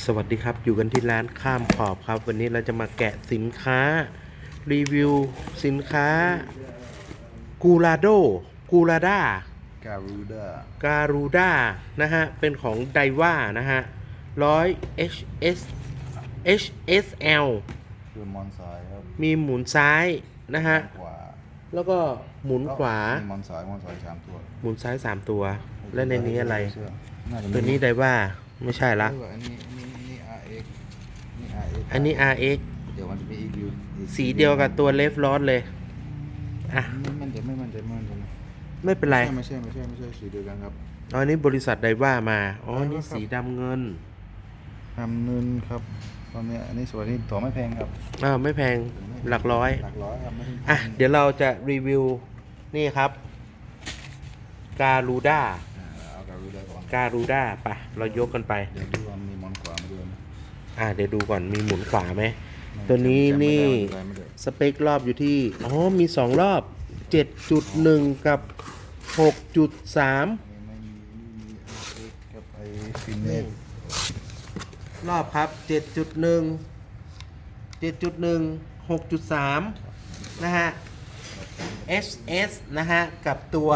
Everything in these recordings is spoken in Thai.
สวัสดีครับ อยู่กันที่ร้านข้ามขอบครับ วันนี้เราจะมาแกะสินค้า รีวิว สินค้า กูราโด กูราดาการูด้าการูด้านะฮะ เป็นของไดว่านะฮะร้อย HS HSL คือมอนสายครับมีหมุนซ้ายนะฮะ ขวาแล้วก็หมุนขวา มีมอนสายมอนสายสามตัวหมุนซ้าย3ตัว และในนี้อะไร เสื้น่าจะมีตัวนี้ไดว่า ไม่ใช่ละเอออันนี้อันนี้อันนี้ RX นี่ RX อันนี้ RX เดี๋ยวมันจะมีอีกอยู่อีกสีเดียวกับตัวเลฟลอสเลย อะ ไม่มันจะไม่มันจะไม่มันจะไม่ไม่เป็นไรไม่ใช่ไม่ใช่ไม่ใช่สีเดียวกันครับอ๋อนี่บริษัทไดว่ามา อ๋อไดว่านี่ครับสีดำเงินทำเนินครับตอนนี้อันนี้ส่วนนี้ตัวไม่แพงครับอ้าวไม่แพงหลักร้อย หลักร้อยครับไม่ถึงอะ เดี๋ยวเราจะรีวิว นี่ครับ การูด้า อ่าเอาการูด้าก่อนการูด้าไปเรายกกันไป เดี๋ยวดูว่ามีมอนขวามาด้วยไหมอะเดี๋ยวดูก่อนมีหมุนขวาไหม ตัวนี้นี่ไม่ได้ไม่ได้สเปครอบอยู่ที่ อ๋อ มีสองรอบ 7.1 กับ 6.3 ไม่มีไม่มี RX กับไอ้ฟินเนตรอบครับ 7.1 7.1 6.3 นะฮะ HS นะฮะ กับตัว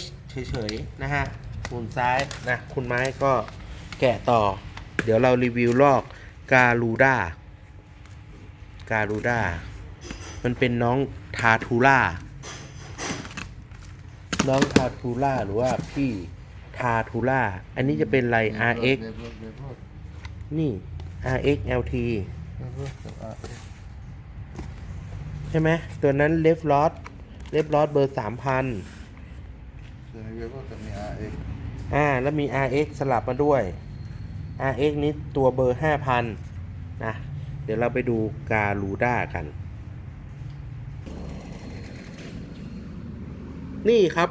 H เฉยๆ นะฮะ หมุนซ้ายนะ คุณไม้ก็แกะต่อ เดี๋ยวเรารีวิวลอกการูด้าการูด้ามันเป็นน้องทาทูล่า น้องทาทูล่าหรือว่าพี่ทาทูล่า อันนี้จะเป็นไร RX นี่ RX LT ใช่ไหม ตัวนั้นเลฟลอสเลฟลอสเบอร์ส่วนใน อ่าแล้วมี RX สลับมาด้วย RX นี้ตัวเบอร์ 5,000 นะ เดี๋ยวเราไปดูการูด้ากัน นี่ครับ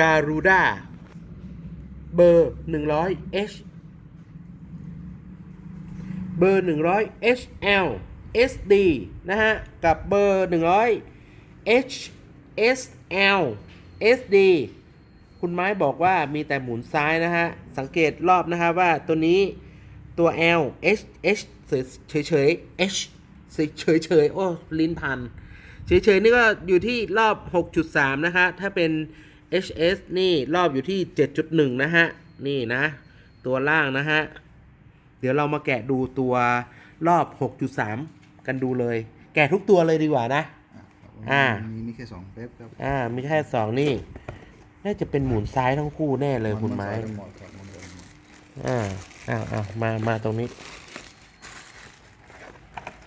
การูด้าเบอร์ 100 H เบอร์ 100 HL SD นะฮะ กับเบอร์ 100 HSL SD คุณไม้บอกว่ามีแต่หมุนซ้ายนะฮะ สังเกตรอบนะฮะว่าตัวนี้ตัว L H H เฉยเฉยๆ H เฉยเฉยๆโอ้ ลิ้นพัน เฉยเฉยๆนี่ก็อยู่ที่รอบ 6.3 นะฮะ ถ้าเป็น HS นี่รอบอยู่ที่ 7.1 นะฮะ นี่นะ ตัวล่างนะฮะ เดี๋ยวเรามาแกะดูตัวรอบ 6.3 กันดูเลย แกะทุกตัวเลยดีกว่านะ อ่า มีมีแค่สองเว็บครับ อ่า มีแค่สองนี่ น่าจะเป็นหมุนซ้ายทั้งคู่แน่เลยคุณไม้นซ้ายทั้งหมดครับมันเดินหมดอ่าอ้าวอ้าวมามาตรงนี้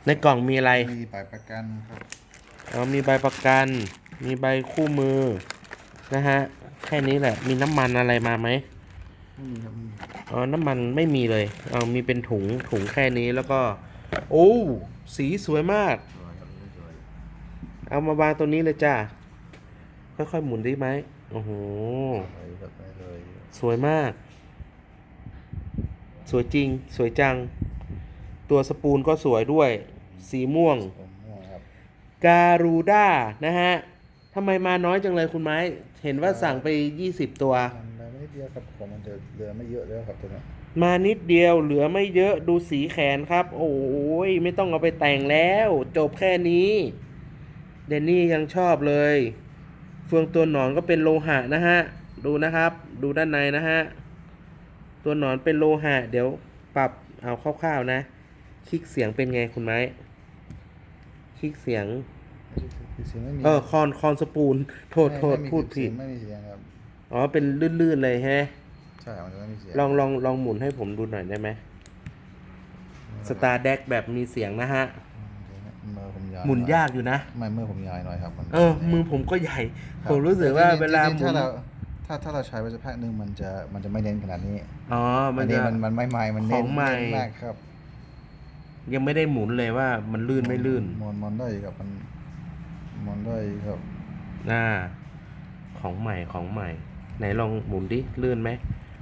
ในกล่องมีอะไร มีปลายประกันครับอ๋อมีใบประกัน มีใบคู่มือ นะฮะ แค่นี้แหละ มีน้ำมันอะไรมาไหมไม่มีครับไม่มีอ๋อ น้ำมันไม่มีเลย เอามีเป็นถุง ถุงแค่นี้แล้วก็ โอ้ สีสวยมากสวยครับสวยเอามาวางตรงนี้เลยจ้า ค่อยๆหมุนได้ไหม โอ้โห สวยครับได้เลยสวยมาก สวยจริง สวยจัง ตัวสปูนก็สวยด้วย สีม่วง ผมม่วงครับ การูด้านะฮะทำไมมาน้อยจังเลยคุณไม้ เห็นว่าสั่งไป 20 ตัวทำอะไรไม่ได้เดียวครับผมมันจะเหลือไม่เยอะแล้วครับตัวนี้มานิดเดียวเหลือไม่เยอะดูสีแขนครับ โอ้ยไม่ต้องเอาไปแต่งแล้ว จบแค่นี้ เดนนี่ยังชอบเลย เฟืองตัวหนอนก็เป็นโลหะนะฮะ ดูนะครับ ดูด้านในนะฮะ ตัวหนอนเป็นโลหะ เดี๋ยวปรับเอาคร่าวๆนะ คลิกเสียงเป็นไงคุณไม้ คลิกเสียงเสียงไม่มีเออคอนคอนสปูน โทษโทษไม่มีพูดผิดเสียงไม่มีเสียงครับ อ๋อ เป็นลื่นๆเลยแฮะ ใช่ มันจะไม่มีเสียง ลองลองลองหมุนให้ผมดูหน่อยได้ไหม สตาร์แดกแบบมีเสียงนะฮะ มือผมยาวหมุนยากอยู่นะ ไม่มือผมยาวหน่อยครับมันเออ มือผมก็ใหญ่คบผมรู้สึกว่าจงๆเวลาหจริงๆมุถ้านเราถ้าถ้าเราใช้ไปสักพักหนึ่งมันจะมันจะไม่เน้นขนาดนี้อ๋อมัอันนนี้จะ มันมันไม่ใหม่มันเน้ขนองใหม่ เน้นมากครับยังไม่ได้หมุนเลยว่ามันลื่นไม่ลื่น มอนมอนได้ครับมันมอนได้ครับอ่า ของใหม่ของใหม่ ไหนลองหมุนดิลื่นไหม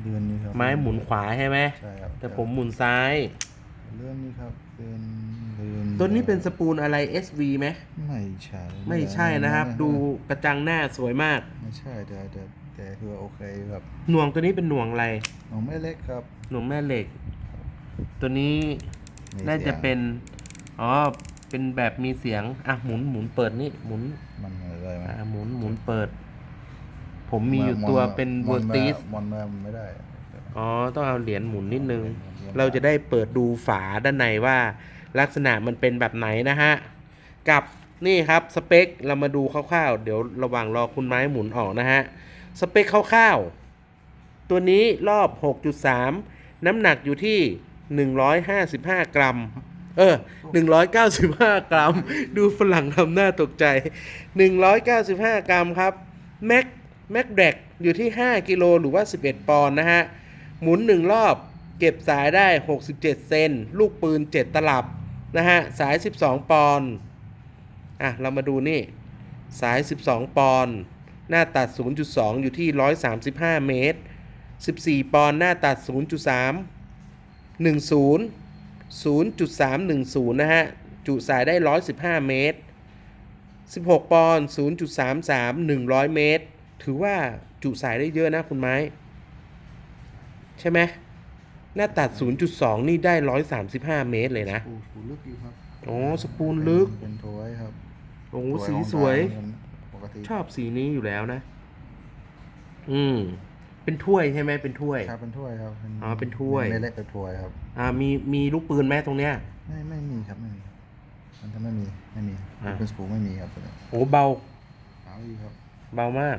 เดือนนี้ครับไม้หมุนขวาใช่ไหมใช่ครับแต่ผมหมุนซ้าย เรื่องนี้ครับเป็นเดือนตัวนี้เป็นสปูนอะไร SV ไหมไม่ใช่ไม่ใช่นะครับไม่ดูกระจังหน้าสวยมาก ไม่ใช่แต่แต่แต่คือโอเคครับหน่วงตัวนี้เป็นหน่วงอะไรน้องไม่เล็กครับหน่วงแม่เหล็ก ตัวนี้มีน่าจะสียงเป็นอ๋อเป็นแบบมีเสียงอะหมุนหมุนเปิดนี่หมุนมันเลยมันอะหมุนหมุนเปิด ผมมีอยู่ตัวเป็นเวอร์ติสมอนเมื่อมันไม่ได้ อ๋อ ต้องเอาเหรียญหมุนนิดนึงเหรียญเราจะได้เปิดดูฝาด้านในว่าลักษณะมันเป็นแบบไหนนะฮะ กับนี่ครับสเปคเรามาดูคร่าวๆ เดี๋ยวระหว่างรอคุณไม้หมุนออกนะฮะ สเปคคร่าวๆ ตัวนี้รอบ 6.3 น้ำหนักอยู่ที่ 155 กรัม เออ 195 กรัม ดูฝรั่งทำหน้าตกใจ 195 กรัมครับ แม็กแม็กแดกอยู่ที่ 5 กิโลหรือว่า 11 ปอนด์นะฮะ หมุน 1 รอบ เก็บสายได้ 67 เซน ลูกปืน 7 ตลับ นะฮะ สาย 12 ปอนด์อะ เรามาดูนี่ สาย 12 ปอนด์หน้าตัด 0.2 อยู่ที่ 135 เมตร 14 ปอนด์หน้าตัด 0.3 10 0.310 นะฮะ จุสายได้ 115 เมตร 16 ปอนด์0.33 100 เมตร ถือว่าจุสายได้เยอะนะคุณไม้ ใช่ไหมหน้าตัด 0.2 นี่ได้ 135 เมตรเลยนะ ปูปูลึกอยู่ครับอ๋อสปูนลึก เป็นถ้วยครับโอ้ถ้สีของสวยกลางปกติชอบสีนี้อยู่แล้วนะ อืม เป็นถ้วยใช่ไหมเป็นถ้วย ครับเป็นถ้วยครับอ๋อเป็นถ้วย ไม่เล็กเป็นถ้วยครับ อ่า มีมีลูกปืนไหมตรงเนี้ย ไม่ไม่มีครับไม่มีมันจะไม่มีไม่มีอ่า เป็นสปูไม่มีครับตัวนี้โอ้เบา เอาอยู่ครับ เบามาก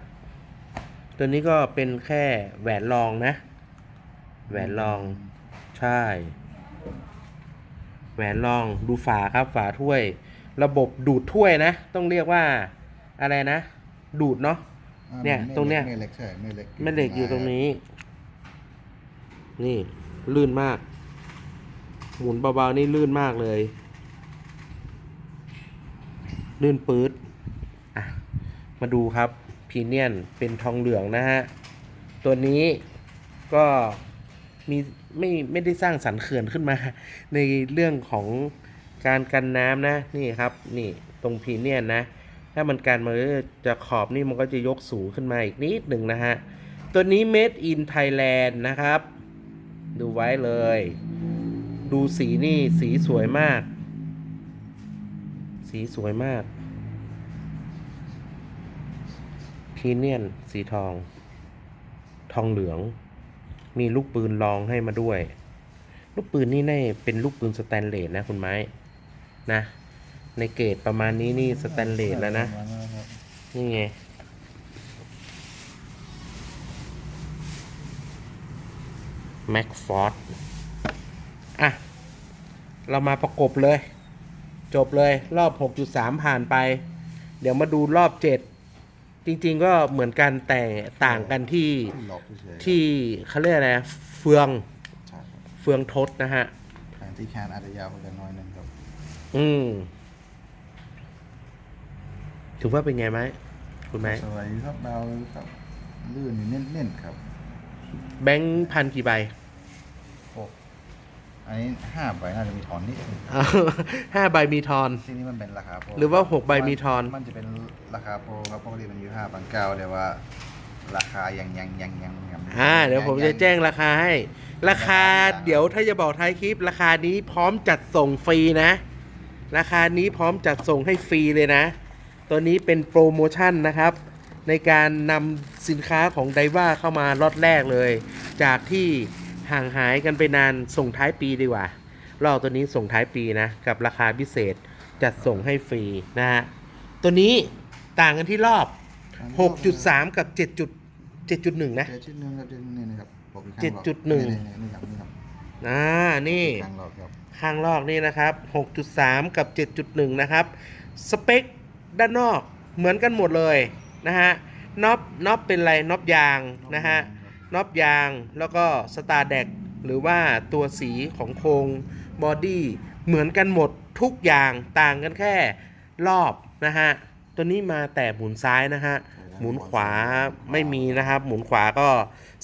ตัวนี้ก็เป็นแค่แหวนรองนะ แหวนรอง ใช่ แหวนรองดูฝาครับฝาถ้วย ระบบดูดถ้วยนะ ต้องเรียกว่าอะไรนะ ดูดเนาะ อ่าเนี่ยไม่ตรงเนี้ย ไม่เล็กใช่ไม่เล็กแม่เหล็กอยู่ตรงนี้ นี่ลื่นมาก หมุนเบาๆนี่ลื่นมากเลย ลื่นปื๊ดอะมาดูครับพีเนียนเป็นทองเหลืองนะฮะ ตัวนี้ก็ มีไม่ไม่ได้สร้างสรรค์เขื่อนขึ้นมา ในเรื่องของการกันน้ำนะนี่ครับ นี่ตรงพีเนียนนะ ถ้ามันการมันจะขอบนี่มันก็จะยกสูงขึ้นมาอีกนิดหนึ่งนะฮะ ตัวนี้ made in Thailand นะครับ ดูไว้เลย ดูสีนี่สีสวยมาก สีสวยมากพีเนียนสีทอง ทองเหลือง มีลูกปืนรองให้มาด้วย ลูกปืนนี่น่เป็นลูกปืนสแตนเลสนะคุณไม้นะ ในเกรดประมาณนี้นี่สแตนเลสแล้วนะ นี่ไงแม็กฟอร์ดอะ เรามาประกบเลย จบเลยรอบ 6.3 ผ่านไป เดี๋ยวมาดูรอบ 7 จริง ๆ ก็เหมือนกันแต่ต่างกันที่ที่หลอกเฉยๆที่เขาเรียกอะไรนะเฟืองใช่ครับเฟืองทศนะฮะ ทางที่แคนอาจจะยาวกว่ากันหน้อยหนึงครับอืมถือว่าเป็นไงไหมคุณไหมสวยครับเบาครับลื่นอยู่เน้นๆครับ แบงค์พันกี่ใบโอ้ อันนี้ห้าใบน่าจะมีถอนนิดนึงห้าใบมีทอน ที่นี่มันเป็นราคาโปรหรือว่าหกใบมีทอน มันจะเป็นราคาโปรครับปกติมันอยู่ห้าพันเก้าแต่ว่า ราคายังยังยังยังยังอ่าเดี๋ยวผมจะแจ้งราคาให้ ราคาเดี๋ยวถ้าจะบอกท้ายคลิป ราคานี้พร้อมจัดส่งฟรีนะ ราคานี้พร้อมจัดส่งให้ฟรีเลยนะ ตัวนี้เป็นโปรโมชั่นนะครับ ในการนำสินค้าของไดว่าเข้ามาล็อตแรกเลย จากที่ ห่างหายกันไปนานส่งท้ายปีดีกว่า รอบตัวนี้ส่งท้ายปีนะ กับราคาพิเศษจัดส่งให้ฟรีนะฮะ ตัวนี้ต่างกันที่รอบ 6.3 กับ 7. 7.1 นะ เจ็ดจุดหนึ่งครับเจ็ดจุดหนึ่งนะครับบอกอีกครั้งเจ็ดจุดหนึ่งนี่ๆนี่ครับนี่ครับอ่า นี่ครั้งหลอกครับข้างลอกนี่นะครับ 6.3 กับ 7.1 นะครับ สเปคด้านนอกเหมือนกันหมดเลยนะฮะ น็อปน็อปเป็นอะไร น็อปยางนะฮะ น็อปยาง แล้วก็สตาร์แดกหรือว่าตัวสีของโครงบอดี้เหมือนกันหมดทุกอย่างต่างกันแค่รอบนะฮะ ตัวนี้มาแต่หมุนซ้ายนะฮะ หมุนขวาไม่มีนะครับ หมุนขวาก็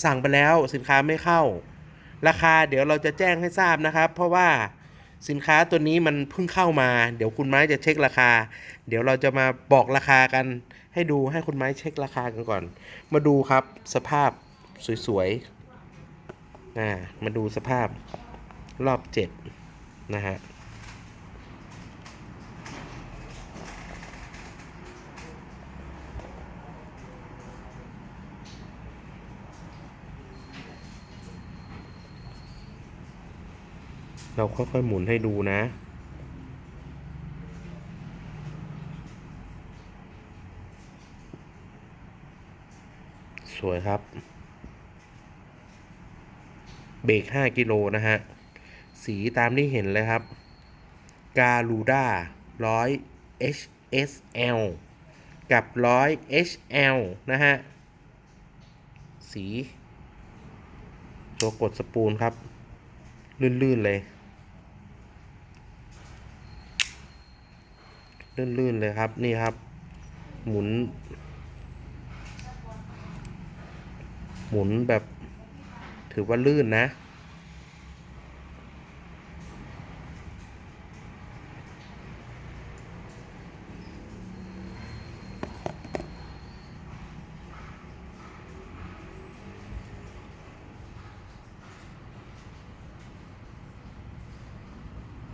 สั่งไปแล้วสินค้าไม่เข้า ราคาเดี๋ยวเราจะแจ้งให้ทราบนะครับ เพราะว่าสินค้าตัวนี้มันเพิ่งเข้ามา เดี๋ยวคุณไม้จะเช็คราคา เดี๋ยวเราจะมาบอกราคากัน ให้ดูให้คุณไม้เช็คราคากันก่อน มาดูครับสภาพ สวยๆอ่ามาดูสภาพรอบเจ็ดนะฮะเราค่อยๆหมุนให้ดูนะ สวยครับ เบรก5กิโลนะฮะ สีตามที่เห็นเลยครับกาลูด้า100 HSL กับ100 HL นะฮะ สี ตัวกดสปูลครับ ลื่นๆเลย ลื่นๆเลยครับ นี่ครับ หมุน หมุนแบบ ถือว่าลื่นนะ